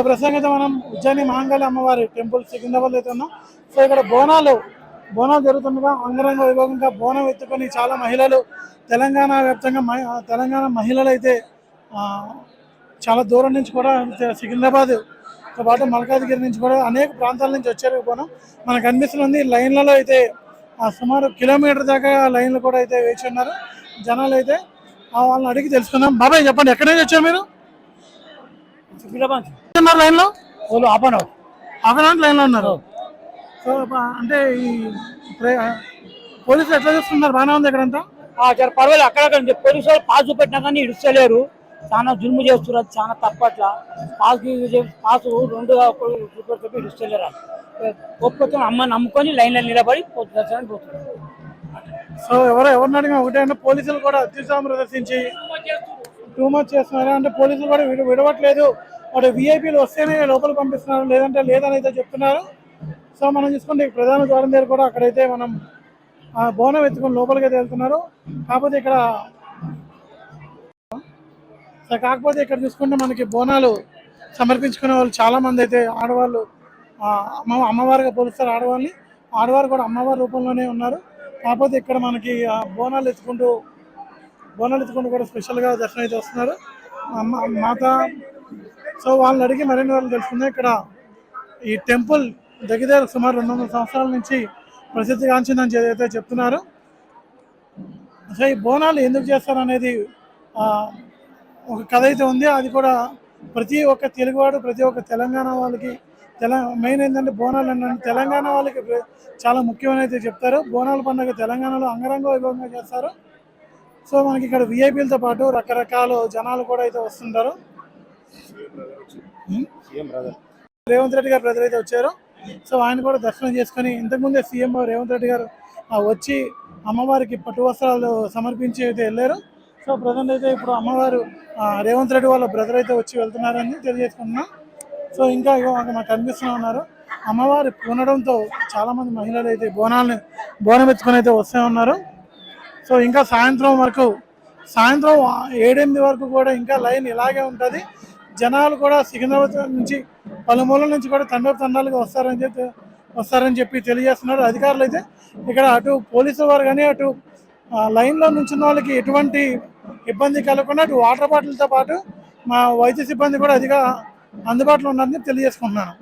ప్రస్తుతం అయితే మనం ఉజ్జయిని మహాంకాళి అమ్మవారి టెంపుల్ సికింద్రాబాద్ అయితే ఉన్నాం. సో ఇక్కడ బోనాలు బోనాలు జరుగుతుండగా అంగరంగ వైభవంగా బోనం ఎత్తుకొని చాలా మహిళలు తెలంగాణ వ్యాప్తంగా మహి- తెలంగాణ మహిళలు అయితే చాలా దూరం నుంచి కూడా సికింద్రాబాద్ పాటు మల్కాజ్గిరి నుంచి కూడా అనేక ప్రాంతాల నుంచి వచ్చారు బోనం. మనకు అనిపిస్తుంది లైన్లలో అయితే సుమారు కిలోమీటర్ దాకా లైన్లు కూడా అయితే వేచి ఉన్నారు జనాలు అయితే. ఆ, వాళ్ళని అడిగి తెలుసుకుందాం. బాబాయ్ చెప్పండి ఎక్కడి నుంచి వచ్చారు మీరు? ఉన్నారు లైన్లో? వాళ్ళు హాఫ్ అన్ లైన్లో ఉన్నారు? సో అంటే ఈ పోలీసులు ఎట్లా చూస్తున్నారు? బాగానే ఉంది ఇక్కడంతా జర పర్వాలేదు అక్కడక్కడ పోలీసు వాళ్ళు పాస్ చూపెట్టినా కానీ ఇడుస్తలేరు చాలా జులుము చేస్తున్నారు చాలా తప్పట్ల పాస్ పాస్ రెండు చూపెట్టి ఇడుస్తలేరు ఒప్పుకొని అమ్మ నమ్ముకొని లైన్లో నిలబడి దర్శనానికి పోతున్నారు. సో ఎవరో ఎవరిని అడిగినా ఒకటే అంటే పోలీసులు కూడా అత్యుత్సాహం ప్రదర్శించి టూ మచ్ చేస్తున్నారు? అంటే పోలీసులు కూడా విడ విడవట్లేదు. వాడు విఐపీలు వస్తేనే లోపల పంపిస్తున్నారు లేదంటే లేదని అయితే చెప్తున్నారు. సో మనం చూసుకుంటే ప్రధాన ద్వారం దగ్గర కూడా అక్కడైతే మనం ఆ బోనం ఎత్తుకొని లోపలికి అయితే వెళ్తున్నారు. కాకపోతే ఇక్కడ సో కాకపోతే ఇక్కడ చూసుకుంటే మనకి బోనాలు సమర్పించుకునే వాళ్ళు చాలా మంది అయితే ఆడవాళ్ళు అమ్మ అమ్మవారిగా పోలుస్తారు ఆడవాళ్ళని. ఆడవారు కూడా అమ్మవారి రూపంలోనే ఉన్నారు. కాకపోతే ఇక్కడ మనకి బోనాలు ఎత్తుకుంటూ బోనాలు ఎత్తుకుంటూ కూడా స్పెషల్గా దర్శనం అయితే వస్తున్నారు. అమ్మ మాత సో వాళ్ళని అడిగి మరిన్ని వాళ్ళు తెలుస్తుంది ఇక్కడ ఈ టెంపుల్ దగ్గర సుమారు రెండు వందల సంవత్సరాల నుంచి ప్రసిద్ధిగాంచిందని చెప్పి అయితే చెప్తున్నారు. సో ఈ బోనాలు ఎందుకు చేస్తారు అనేది ఒక కథ అయితే ఉంది. అది కూడా ప్రతి ఒక్క తెలుగువాడు ప్రతి ఒక్క తెలంగాణ వాళ్ళకి తెల మెయిన్ ఏంటంటే బోనాలు ఏంటంటే తెలంగాణ వాళ్ళకి చాలా ముఖ్యమని అయితే చెప్తారు. బోనాల పండుగ తెలంగాణలో అంగరంగ వైభవంగా చేస్తారు. సో మనకి ఇక్కడ విఐపీలతో పాటు రకరకాల జనాలు కూడా అయితే వస్తుంటారు. రేవంత్ రెడ్డి గారు బ్రదర్ అయితే వచ్చారు. సో ఆయన కూడా దర్శనం చేసుకుని ఇంతకుముందే సీఎం రేవంత్ రెడ్డి గారు వచ్చి అమ్మవారికి పట్టు వస్త్రాలు సమర్పించి అయితే వెళ్ళారు. సో ప్రజెంట్ అయితే ఇప్పుడు అమ్మవారు రేవంత్ రెడ్డి వాళ్ళ బ్రదర్ అయితే వచ్చి వెళ్తున్నారని తెలియజేసుకుంటున్నాం. సో ఇంకా ఇగో మాకు కనిపిస్తూనే ఉన్నారు. అమ్మవారి పూనడంతో చాలామంది మహిళలు అయితే బోనాలని బోనం ఎత్తుకొని అయితే వస్తూ ఉన్నారు. సో ఇంకా సాయంత్రం వరకు సాయంత్రం ఏడెనిమిది వరకు కూడా ఇంకా లైన్ ఇలాగే ఉంటుంది. జనాలు కూడా సికింద్రాబాద్ నుంచి పలుమూల నుంచి కూడా తండ్రి తండాలుగా వస్తారని చెప్పి వస్తారని చెప్పి తెలియజేస్తున్నారు. అధికారులు అయితే ఇక్కడ అటు పోలీసు వారు కానీ అటు లైన్లో నుంచిన వాళ్ళకి ఎటువంటి ఇబ్బంది కలగకుండా అటు వాటర్ బాటిల్తో పాటు మా వైద్య సిబ్బంది కూడా అధిక అందుబాటులో ఉన్నారని తెలియజేసుకుంటున్నాను.